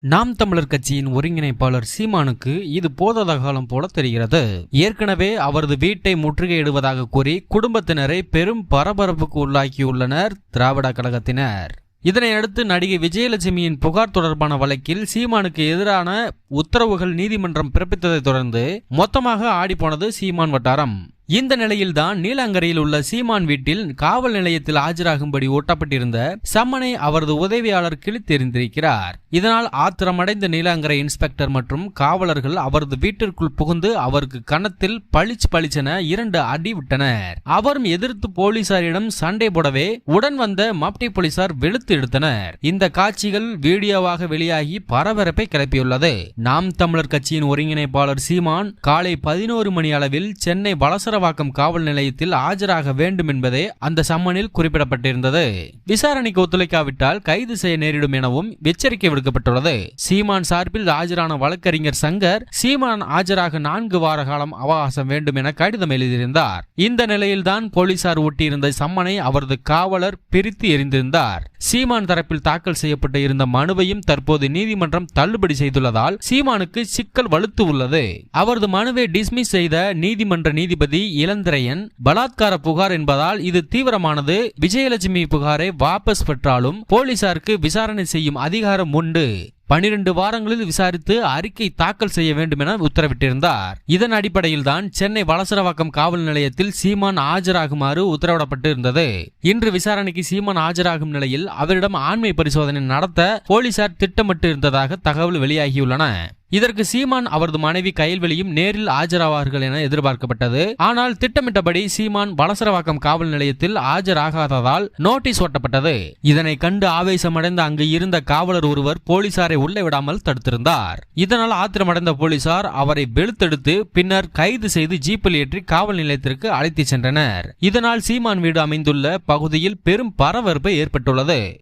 நாம் தமிழர் கட்சியின் ஒருங்கிணைப்பாளர் சீமானுக்கு இது போதாத காலம் போல தெரிகிறது. ஏற்கனவே அவரது வீட்டை முற்றுகையிடுவதாக கூறி குடும்பத்தினரை பெரும் பரபரப்புக்கு உள்ளாக்கியுள்ளனர் திராவிட கழகத்தினர். இதனையடுத்து நடிகை விஜயலட்சுமியின் புகார் தொடர்பான வழக்கில் சீமானுக்கு எதிரான உத்தரவுகள் நீதிமன்றம் பிறப்பித்ததைத் தொடர்ந்து மொத்தமாக ஆடிப்போனது சீமான் வட்டாரம். இந்த நிலையில்தான் நீலாங்கரையில் உள்ள சீமான் வீட்டில் காவல் நிலையத்தில் ஆஜராகும்படி ஓட்டப்பட்டிருந்த சம்மனை அவரது உதவியாளர் கிழித்தெறிந்திருக்கிறார். இதனால் ஆத்திரமடைந்த நீலாங்கரை இன்ஸ்பெக்டர் மற்றும் காவலர்கள் அவரது வீட்டிற்குள் புகுந்து அவருக்கு கணத்தில் பளிச் பளிச்சென இரண்டு அடி விட்டனர். அவரும் எதிர்த்து போலீசாரிடம் சண்டை போடவே உடன் வந்த மப்டி போலீசார் வெளுத்து எடுத்தனர். இந்த காட்சிகள் வீடியோவாக வெளியாகி பரபரப்பை கிளப்பியுள்ளது. நாம் தமிழர் கட்சியின் ஒருங்கிணைப்பாளர் சீமான் காலை பதினோரு மணி அளவில் சென்னை வலசரவாக்கம் காவல் நிலையத்தில் ஆஜராக வேண்டும் என்பதே அந்த சம்மனில் குறிப்பிடப்பட்டிருந்தது. விசாரணைக்கு ஒத்துழைக்காவிட்டால் கைது செய்ய நேரிடும் எனவும் எச்சரிக்கை விடுக்கப்பட்டுள்ளது. சீமான் சார்பில் ஆஜரான வழக்கறிஞர் சங்கர் சீமான் ஆஜராக நான்கு வார காலம் அவகாசம் வேண்டும் என கடிதம் எழுதியிருந்தார். இந்த நிலையில்தான் போலீசார் ஒட்டியிருந்த சம்மனை அவரது காவலர் பிரித்து எறிந்திருந்தார். சீமான் தரப்பில் தாக்கல் செய்யப்பட்டு இருந்த மனுவையும் தற்போது நீதிமன்றம் தள்ளுபடி செய்துள்ளதால் சீமானுக்கு சிக்கல் வலுத்து உள்ளது. அவரது மனுவை டிஸ்மிஸ் செய்த நீதிமன்ற நீதிபதி இளந்திரையன் பலாத்கார புகார் என்பதால் இது தீவிரமானது. விஜயலட்சுமி புகாரை வாபஸ் பெற்றாலும் போலீசாருக்கு விசாரணை செய்யும் அதிகாரம் உண்டு. பனிரெண்டு வாரங்களில் விசாரித்து அறிக்கை தாக்கல் செய்ய வேண்டும் என உத்தரவிட்டிருந்தார். இதன் அடிப்படையில் தான் சென்னை வலசரவாக்கம் காவல் நிலையத்தில் சீமான் ஆஜராகுமாறு உத்தரவிடப்பட்டு இருந்தது இன்று விசாரணைக்கு சீமான் ஆஜராகும் நிலையில் அவரிடம் ஆண்மை பரிசோதனை நடத்த போலீசார் திட்டமிட்டு இருந்ததாக தகவல் வெளியாகியுள்ளன. இதற்கு சீமான் அவரது மனைவி கயல்வெளியும் நேரில் ஆஜராவார்கள் என எதிர்பார்க்கப்பட்டது. ஆனால் திட்டமிட்டபடி சீமான் வலசரவாக்கம் காவல் நிலையத்தில் ஆஜராகாததால் நோட்டீஸ் ஒட்டப்பட்டது. இதனை கண்டு ஆவேசமடைந்த அங்கு இருந்த காவலர் ஒருவர் போலீசாரை உள்ளே விடாமல் தடுத்திருந்தார். இதனால் ஆத்திரமடைந்த போலீசார் அவரை வெளுத்தெடுத்து பின்னர் கைது செய்து ஜீப்பில் ஏற்றி காவல் நிலையத்திற்கு அழைத்துச் சென்றனர். இதனால் சீமான் வீடு அமைந்துள்ள பகுதியில் பெரும் பரபரப்பு ஏற்பட்டுள்ளது.